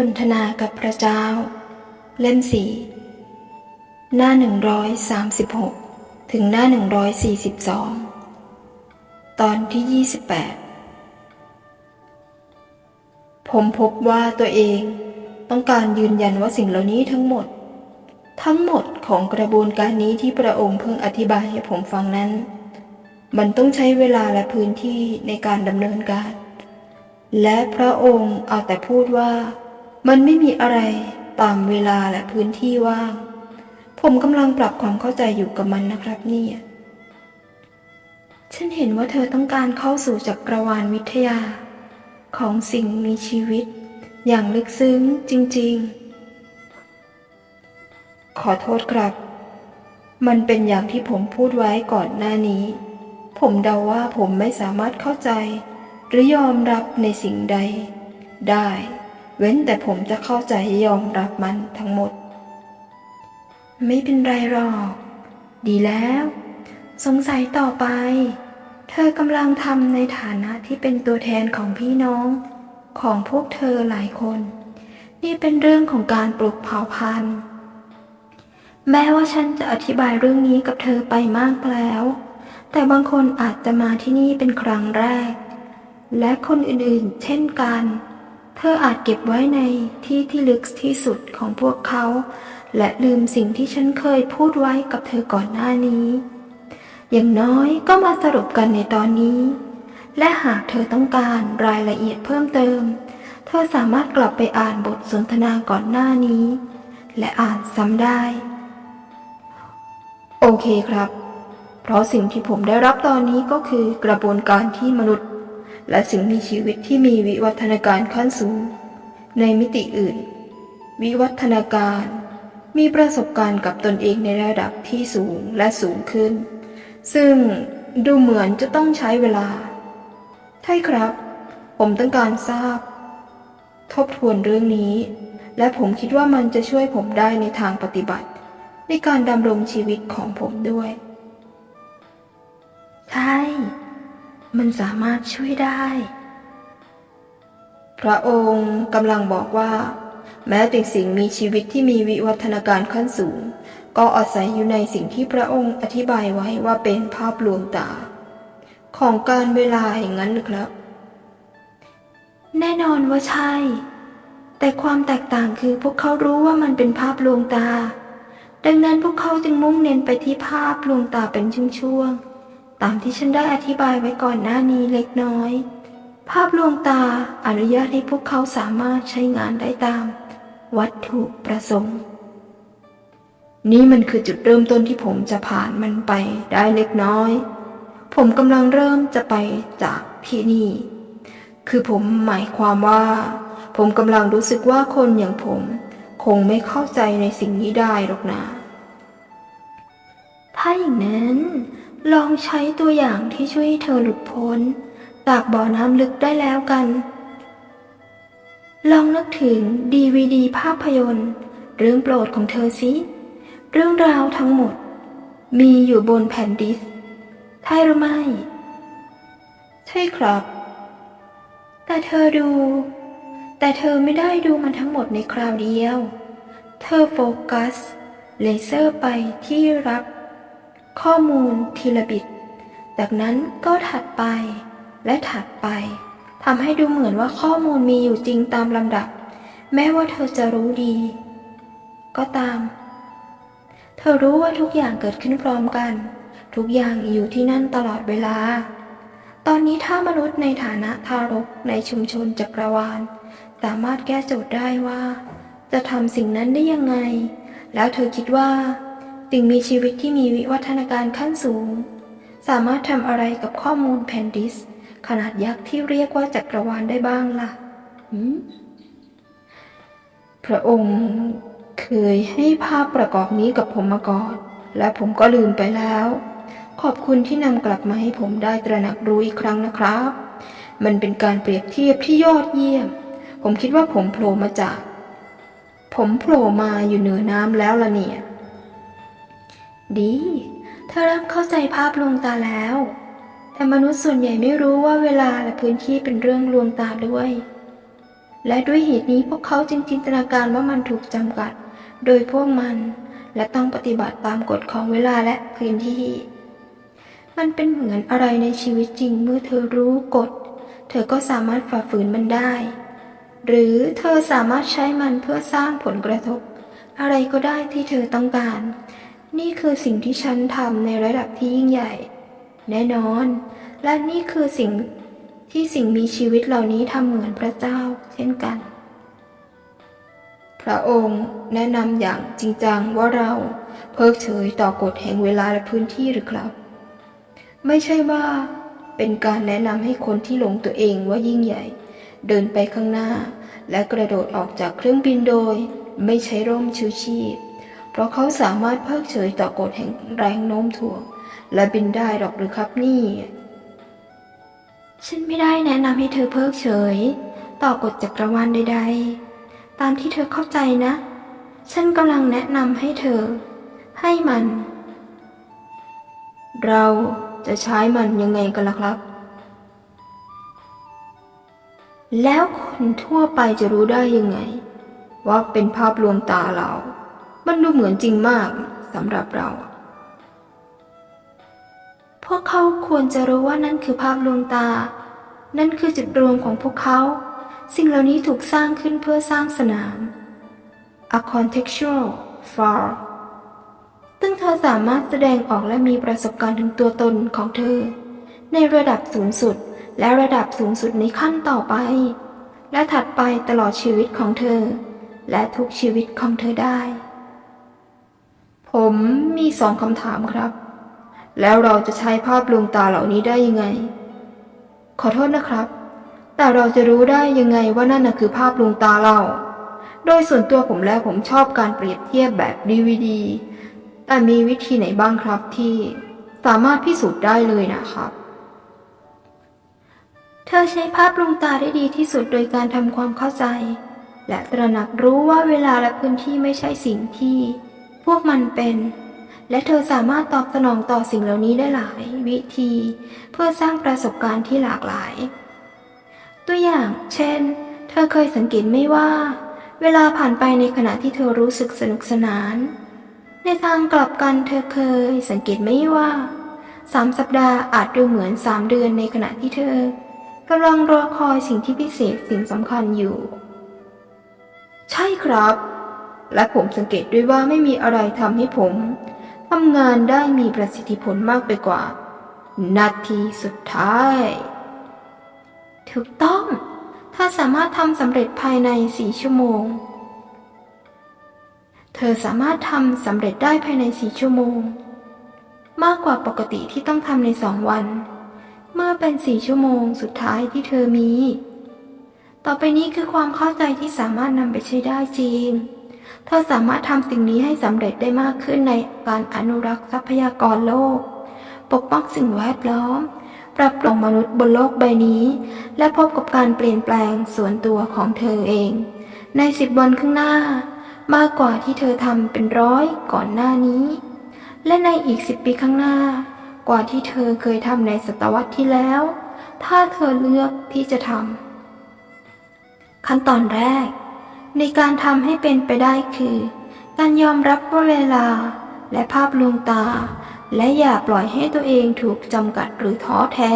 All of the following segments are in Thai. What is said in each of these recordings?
สนทนากับพระเจ้า เล่มสี่หน้า 136 ถึงหน้า 142 ตอนที่ 28 ผมพบว่าตัวเองต้องการยืนยันว่าสิ่งเหล่านี้ทั้งหมด ทั้งหมดของกระบวนการนี้ที่พระองค์เพิ่งอธิบายให้ผมฟังนั้น มันต้องใช้เวลาและพื้นที่ในการดำเนินการ และพระองค์เอาแต่พูดว่า มันไม่มีอะไรตามเวลาและพื้นที่ว่าง ผมกำลังปรับความเข้าใจอยู่กับมันนะครับเนี่ย ฉันเห็นว่าเธอต้องการเข้าสู่จักรวาลวิทยา ของสิ่งมีชีวิต อย่างลึกซึ้งจริง ๆ ขอโทษครับ มันเป็นอย่างที่ผมพูดไว้ก่อนหน้านี้ ผมเดาว่าผมไม่สามารถเข้าใจ หรือยอมรับในสิ่งใดได้ เว้นแต่ผมจะเข้าใจยอมรับมันทั้งหมด ไม่เป็นไรหรอก ดีแล้ว สงสัยต่อไป เธอกำลังทำในฐานะที่เป็นตัวแทนของพี่น้อง ของพวกเธอหลายคน นี่เป็นเรื่องของการปลุกเผ่าพันธุ์ แม้ว่าฉันจะอธิบายเรื่องนี้กับเธอไปมากแล้ว แต่บางคนอาจจะมาที่นี่เป็นครั้งแรก และคนอื่นๆ เช่นกัน เธออาจเก็บไว้ในที่ที่ลึกที่สุดของพวกเขา และลืมสิ่งที่ฉันเคยพูดไว้กับเธอก่อนหน้านี้ อย่างน้อยก็มาสรุปกันในตอนนี้ และหากเธอต้องการรายละเอียดเพิ่มเติม เธอสามารถกลับไปอ่านบทสนทนาก่อนหน้านี้ และอ่านซ้ำได้ โอเคครับ เพราะสิ่งที่ผมได้รับตอนนี้ก็คือกระบวนการที่มนุษย์ และสิ่งมีชีวิตที่มีวิวัฒนาการขั้นสูง ในมิติอื่น วิวัฒนาการ มีประสบการณ์กับตนเองในระดับที่สูงและสูงขึ้น ซึ่งดูเหมือนจะต้องใช้เวลาใช่ครับ ผมต้องการทราบ ทบทวนเรื่องนี้ และผมคิดว่ามันจะช่วยผมได้ในทางปฏิบัติ ในการดำรงชีวิตของผมด้วย ใช่ มันสามารถช่วยได้ พระองค์กำลังบอกว่า แม้แต่สิ่งมีชีวิตที่มีวิวัฒนาการขั้นสูง ก็อาศัยอยู่ในสิ่งที่พระองค์อธิบายไว้ว่าเป็นภาพลวงตา ของการเวลาอย่างนั้นครับ แน่นอนว่าใช่ แต่ความแตกต่างคือพวกเขารู้ว่ามันเป็นภาพลวงตา ดังนั้นพวกเขาจึงมุ่งเน้นไปที่ภาพลวงตาเป็นช่วงๆ ตามที่ฉันได้อธิบายไว้ก่อนหน้านี้เล็กน้อย ภาพลวงตาอนุญาตให้พวกเขาสามารถใช้งานได้ตาม วัตถุประสงค์ นี่มันคือจุดเริ่มต้นที่ผมจะผ่านมันไปได้เล็กน้อย ผมกำลังเริ่มจะไปจากที่นี่ คือผมหมายความว่า ผมกำลังรู้สึกว่าคนอย่างผม คงไม่เข้าใจในสิ่งนี้ได้หรอกนะ ถ้าอย่างนั้น ลองใช้ตัวอย่างที่ช่วยให้เธอหลุดพ้น จากบ่อน้ำลึกได้แล้วกัน ลองนึกถึงดีวีดีภาพยนตร์ เรื่องโปรดของเธอสิเรื่องราวทั้งหมด มีอยู่บนแผ่นดิสใช่หรือไม่ ใช่ครับ แต่เธอดู แต่เธอไม่ได้ดูมันทั้งหมดในคราวเดียว เธอโฟกัสเลเซอร์ไปที่รับ ข้อมูลทีละบิต จากนั้นก็ถัดไปและถัดไปทำให้ดูเหมือนว่าข้อมูลมีอยู่จริงตามลำดับ แม้ว่าเธอจะรู้ดี ก็ตาม เธอรู้ว่าทุกอย่างเกิดขึ้นพร้อมกัน ทุกอย่างอยู่ที่นั่นตลอดเวลา ตอนนี้ถ้ามนุษย์ในฐานะทารกในชุมชนจักรวาล สามารถแก้โจทย์ได้ว่า จะทำสิ่งนั้นได้ยังไง แล้วเธอคิดว่า สิ่งมีชีวิตที่มีวิวัฒนาการขั้นสูง สามารถทำอะไรกับข้อมูลแผ่นดิส ขนาดยักษ์ที่เรียกว่าจักรวาลได้บ้างล่ะพระองค์เคยให้ภาพประกอบนี้กับผมมาก่อน และผมก็ลืมไปแล้ว ขอบคุณที่นำกลับมาให้ผมได้ตระหนักรู้อีกครั้งนะครับ มันเป็นการเปรียบเทียบที่ยอดเยี่ยม ผมคิดว่าผมโผล่มาจาก ผมโผล่มาอยู่เหนือน้ำแล้วล่ะเนี่ย ดี เธอเริ่มเข้าใจภาพลวงตาแล้ว แต่มนุษย์ส่วนใหญ่ไม่รู้ว่าเวลาและพื้นที่เป็นเรื่องลวงตาด้วย และด้วยเหตุนี้พวกเขาจึงจินตนาการว่ามันถูกจำกัด โดยพวกมันและต้องปฏิบัติตามกฎของเวลาและพื้นที่ มันเป็นเหมือนอะไรในชีวิตจริงเมื่อเธอรู้กฎ เธอก็สามารถฝ่าฝืนมันได้ หรือเธอสามารถใช้มันเพื่อสร้างผลกระทบ อะไรก็ได้ที่เธอต้องการ นี่คือสิ่งที่ฉันทำในระดับที่ยิ่งใหญ่ แน่นอน และนี่คือสิ่งที่สิ่งมีชีวิตเหล่านี้ทำเหมือนพระเจ้า เช่นกัน พระองค์แนะนำอย่างจริงจังว่าเราเพิกเฉยต่อกฎแห่งเวลาและพื้นที่หรือครับ ไม่ใช่ว่าเป็นการแนะนำให้คนที่หลงตัวเองว่ายิ่งใหญ่ เดินไปข้างหน้า และกระโดดออกจากเครื่องบินโดย ไม่ใช้ร่มชูชีพ เพราะเขาสามารถเพิกเฉยต่อกฎแห่งแรงโน้มถ่วง และบินได้หรอกหรือครับนี่ ฉันไม่ได้แนะนำให้เธอเพิกเฉย ต่อกฎจักรวาลใด ๆ ตามที่เธอเข้าใจนะ ฉันกำลังแนะนำให้เธอ ให้มัน เราจะใช้มันยังไงกันล่ะครับ แล้วคนทั่วไปจะรู้ได้ยังไง ว่าเป็นภาพลวงตาเรา มันดูเหมือนจริงมากสำหรับเรา พวกเขาควรจะรู้ว่านั่นคือภาพลวงตา นั่นคือจุดรวมของพวกเขา สิ่งเหล่านี้ถูกสร้างขึ้นเพื่อสร้างสนาม a contextual for ซึ่งเธอสามารถแสดงออกและมีประสบการณ์ถึงตัวตนของเธอ ในระดับสูงสุดและระดับสูงสุดในขั้นต่อไป และถัดไปตลอดชีวิตของเธอ และทุกชีวิตของเธอได้ ผมมีสองคำถามครับ แล้วเราจะใช้ภาพลวงตาเหล่านี้ได้ยังไง ขอโทษนะครับ แต่เราจะรู้ได้ยังไงว่านั่นน่ะคือภาพลวงตาเราโดยส่วนตัวผมแล้วผมชอบการเปรียบเทียบแบบ DVD แต่มีวิธีไหนบ้างครับที่สามารถพิสูจน์ได้เลยนะครับ เธอใช้ภาพลวงตาได้ดีที่สุดโดยการทำความเข้าใจ และตระหนักรู้ว่าเวลาและพื้นที่ไม่ใช่สิ่งที่ พวกมันเป็น และเธอสามารถตอบสนองต่อสิ่งเหล่านี้ได้หลายวิธี เพื่อสร้างประสบการณ์ที่หลากหลาย ตัวอย่าง เช่น เธอเคยสังเกตไหมว่า เวลาผ่านไปในขณะที่เธอรู้สึกสนุกสนาน ในทางกลับกันเธอเคยสังเกตไหมว่าสามสัปดาห์อาจดูเหมือนสามเดือนในขณะที่เธอกำลังรอคอยสิ่งที่พิเศษสิ่งสำคัญอยู่ ใช่ครับ และผมสังเกตด้วยว่าไม่มีอะไรทำให้ผมทำงานได้มีประสิทธิผลมากไปกว่า นาทีสุดท้าย ถูกต้อง ถ้าสามารถทำสำเร็จภายในสี่ชั่วโมง เธอสามารถทำสำเร็จได้ภายในสี่ชั่วโมง มากกว่าปกติที่ต้องทำในสองวัน เมื่อเป็นสี่ชั่วโมงสุดท้ายที่เธอมี ต่อไปนี้คือความเข้าใจที่สามารถนำไปใช้ได้จริง เธอสามารถทำสิ่งนี้ให้สำเร็จได้มากขึ้นในการอนุรักษ์ทรัพยากรโลก ปกป้องสิ่งแวดล้อม ปรับปรุงมนุษย์บนโลกใบนี้ และพบกับการเปลี่ยนแปลงส่วนตัวของเธอเอง ในสิบวันข้างหน้า มากกว่าที่เธอทำเป็นร้อยก่อนหน้านี้ และในอีกสิบปีข้างหน้า กว่าที่เธอเคยทำในศตวรรษที่แล้ว ถ้าเธอเลือกที่จะทำขั้นตอนแรก ในการทำให้เป็นไปได้คือ การยอมรับว่าเวลา และภาพลวงตา และอย่าปล่อยให้ตัวเองถูกจำกัดหรือท้อแท้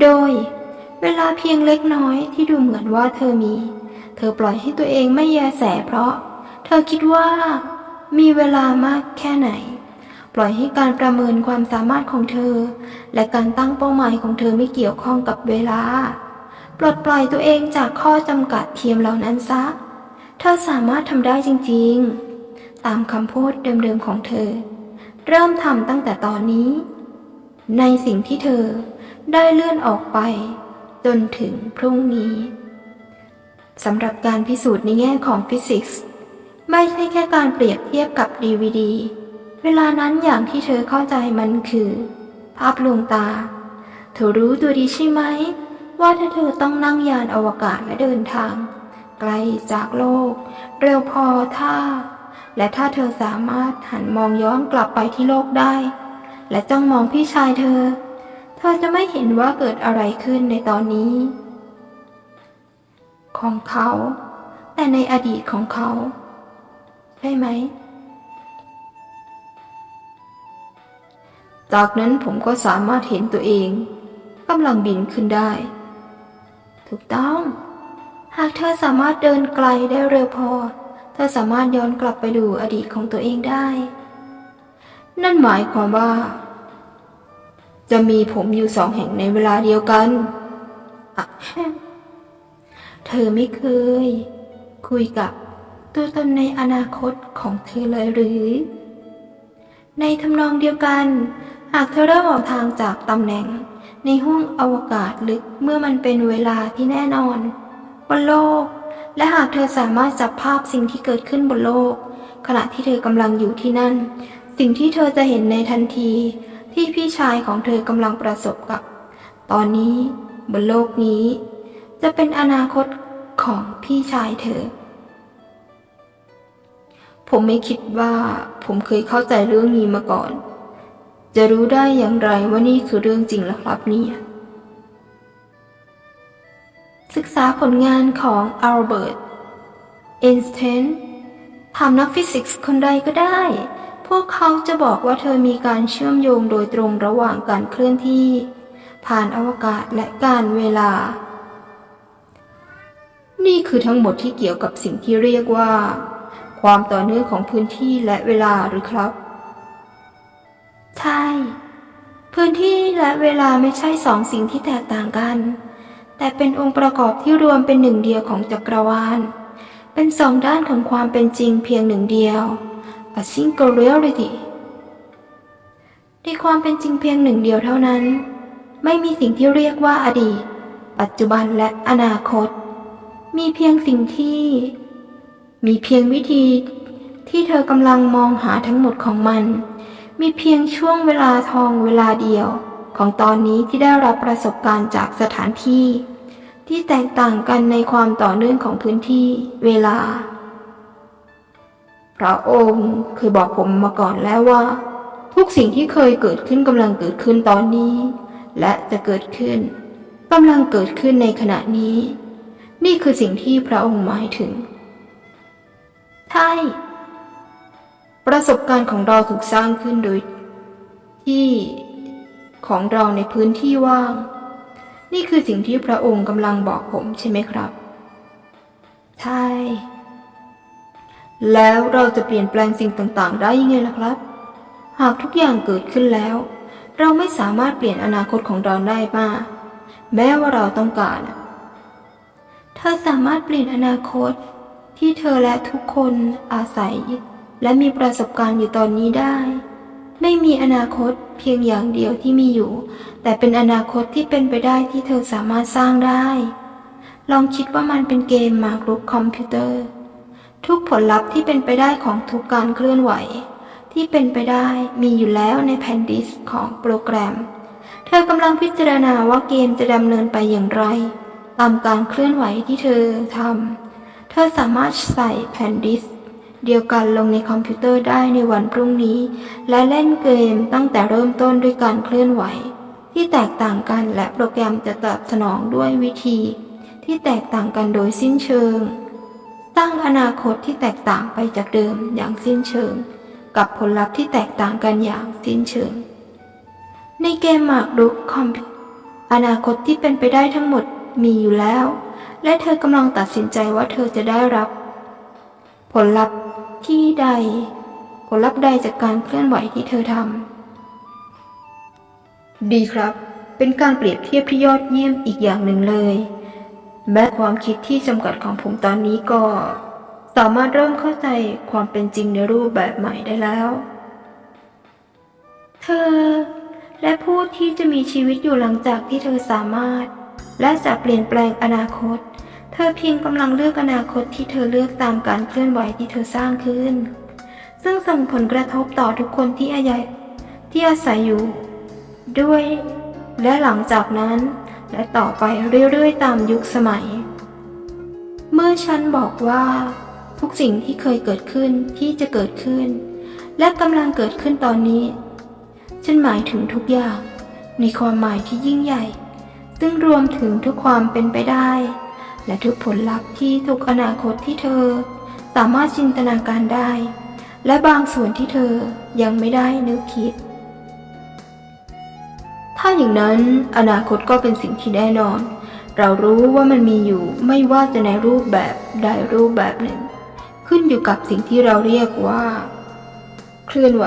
โดย เวลาเพียงเล็กน้อยที่ดูเหมือนว่าเธอมี เธอปล่อยให้ตัวเองไม่แยแสเพราะ เธอคิดว่า มีเวลามากแค่ไหน ปล่อยให้การประเมินความสามารถของเธอ และการตั้งเป้าหมายของเธอไม่เกี่ยวข้องกับเวลา ปลดปล่อยตัวเองจากข้อจำกัดเทียมเหล่านั้นซะ เธอสามารถทำได้จริงๆ ตามคำพูดเดิมๆของเธอ เริ่มทำตั้งแต่ตอนนี้ ในสิ่งที่เธอได้เลื่อนออกไป จนถึงพรุ่งนี้สำหรับการพิสูจน์ในแง่ของฟิสิกส์ไม่ใช่แค่การเปรียบเทียบกับ DVD เวลานั้นอย่างที่เธอเข้าใจมันคือ ภาพลวงตา เธอรู้ตัวดีใช่ไหม ว่าถ้าเธอต้องนั่งยานอวกาศและเดินทาง ไกลจากโลก เร็วพอถ้า และถ้าเธอสามารถหันมองย้อนกลับไปที่โลกได้ และจ้องมองพี่ชายเธอ เธอจะไม่เห็นว่าเกิดอะไรขึ้นในตอนนี้ ของเขา แต่ในอดีตของเขา ใช่ไหม จากนั้นผมก็สามารถเห็นตัวเองกำลังบินขึ้นได้ ถูกต้อง หากเธอสามารถเดินไกลได้เร็วพอ เธอสามารถย้อนกลับไปดูอดีตของตัวเองได้ นั่นหมายความว่า จะมีผมอยู่สองแห่งในเวลาเดียวกัน เธอไม่เคย คุยกับตัวตนในอนาคตของเธอเลยหรือ ในทำนองเดียวกัน หากเธอเริ่มออกทางจากตำแหน่งในห้วงอวกาศลึกเมื่อมันเป็นเวลาที่แน่นอน บนโลก และหากเธอสามารถจับภาพสิ่งที่เกิดขึ้นบนโลก ขณะที่เธอกำลังอยู่ที่นั่น สิ่งที่เธอจะเห็นในทันที ที่พี่ชายของเธอกำลังประสบกับ ตอนนี้บนโลกนี้ จะเป็นอนาคตของพี่ชายเธอ ผมไม่คิดว่าผมเคยเข้าใจเรื่องนี้มาก่อน จะรู้ได้อย่างไรว่านี่คือเรื่องจริงล่ะครับเนี่ย ศึกษาผลงานของอัลเบิร์ตเอนสเทนถามนักฟิสิกส์คนใดก็ได้ พวกเขาจะบอกว่าเธอมีการเชื่อมโยงโดยตรงระหว่างการเคลื่อนที่ ผ่านอวกาศและการเวลา นี่คือทั้งหมดที่เกี่ยวกับสิ่งที่เรียกว่า ความต่อเนื่องของพื้นที่และเวลาหรือครับ ใช่ พื้นที่และเวลาไม่ใช่สองสิ่งที่แตกต่างกัน แต่เป็นองค์ประกอบที่รวมเป็นหนึ่งเดียวของจักรวาล เป็นสองด้านของความเป็นจริงเพียงหนึ่งเดียว a single reality ในความเป็นจริงเพียงหนึ่งเดียวเท่านั้น ไม่มีสิ่งที่เรียกว่าอดีต ปัจจุบันและอนาคต มีเพียงสิ่งที่ มีเพียงวิธีที่เธอกำลังมองหาทั้งหมดของมัน มีเพียงช่วงเวลาทองเวลาเดียว ของตอนนี้ที่ได้รับประสบการณ์จากสถานที่ ที่แตกต่างกันในความต่อเนื่องของพื้นที่เวลา พระองค์เคยบอกผมมาก่อนแล้วว่า ทุกสิ่งที่เคยเกิดขึ้นกำลังเกิดขึ้นตอนนี้ และจะเกิดขึ้นกำลังเกิดขึ้นในขณะนี้ นี่คือสิ่งที่พระองค์หมายถึงใช่ประสบการณ์ของเราถูกสร้างขึ้นโดยที่ ของเราในพื้นที่ว่าง นี่คือสิ่งที่พระองค์กำลังบอกผมใช่ไหมครับ ใช่ แล้วเราจะเปลี่ยนแปลงสิ่งต่างๆ ได้ยังไงล่ะครับ หากทุกอย่างเกิดขึ้นแล้ว เราไม่สามารถเปลี่ยนอนาคตของเราได้มาแม้ว่าเราต้องการอะเธอสามารถเปลี่ยนอนาคตที่เธอและทุกคนอาศัย และมีประสบการณ์อยู่ตอนนี้ได้ ไม่มีอนาคตเพียงอย่างเดียวที่มีอยู่ แต่เป็นอนาคตที่เป็นไปได้ที่เธอสามารถสร้างได้ ลองคิดว่ามันเป็นเกมหมากรุกคอมพิวเตอร์ ทุกผลลัพธ์ที่เป็นไปได้ของทุกการเคลื่อนไหว ที่เป็นไปได้มีอยู่แล้วในแผ่นดิสของโปรแกรม เธอกำลังพิจารณาว่าเกมจะดำเนินไปอย่างไร ตามการเคลื่อนไหวที่เธอทำเธอสามารถใส่แผ่นดิส เดียวกันลงในคอมพิวเตอร์ได้ในวันพรุ่งนี้ และเล่นเกมตั้งแต่เริ่มต้นด้วยการเคลื่อนไหว ที่แตกต่างกันและโปรแกรมจะตอบสนองด้วยวิธี ที่แตกต่างกันโดยสิ้นเชิง สร้างอนาคตที่แตกต่างไปจากเดิมอย่างสิ้นเชิง กับผลลัพธ์ที่แตกต่างกันอย่างสิ้นเชิง ในเกมหมากรุกคอมพิวอนาคตที่เป็นไปได้ทั้งหมดมีอยู่แล้ว และเธอกำลังตัดสินใจว่าเธอจะได้รับ ผลลัพธ์ ที่ใด ผลลัพธ์ใดจากการเคลื่อนไหวที่เธอทำดีครับ เป็นการเปรียบเทียบที่ยอดเยี่ยมอีกอย่างหนึ่งเลย แม้ความคิดที่จำกัดของผมตอนนี้ก็ สามารถเริ่มเข้าใจความเป็นจริงในรูปแบบใหม่ได้แล้ว เธอ และผู้ที่จะมีชีวิตอยู่หลังจากที่เธอสามารถ และจะเปลี่ยนแปลงอนาคต เธอเพียงกำลังเลือกอนาคตที่เธอเลือกตามการเคลื่อนไหวที่เธอสร้างขึ้น ซึ่งส่งผลกระทบต่อทุกคนที่อาศัยที่อาศัยอยู่ ด้วย และหลังจากนั้น และต่อไปเรื่อยๆ ตามยุคสมัย เมื่อฉันบอกว่า ทุกสิ่งที่เคยเกิดขึ้นที่จะเกิดขึ้น และกำลังเกิดขึ้นตอนนี้ ฉันหมายถึงทุกอย่าง ในความหมายที่ยิ่งใหญ่ ซึ่งรวมถึงทุกความเป็นไปได้ และทุกผลลัพธ์ที่ทุกอนาคตที่เธอ สามารถจินตนาการได้ และบางส่วนที่เธอยังไม่ได้นึกคิด ถ้าอย่างนั้นอนาคตก็เป็นสิ่งที่แน่นอน เรารู้ว่ามันมีอยู่ไม่ว่าจะในรูปแบบใดรูปแบบหนึ่ง ขึ้นอยู่กับสิ่งที่เราเรียกว่า เคลื่อนไหว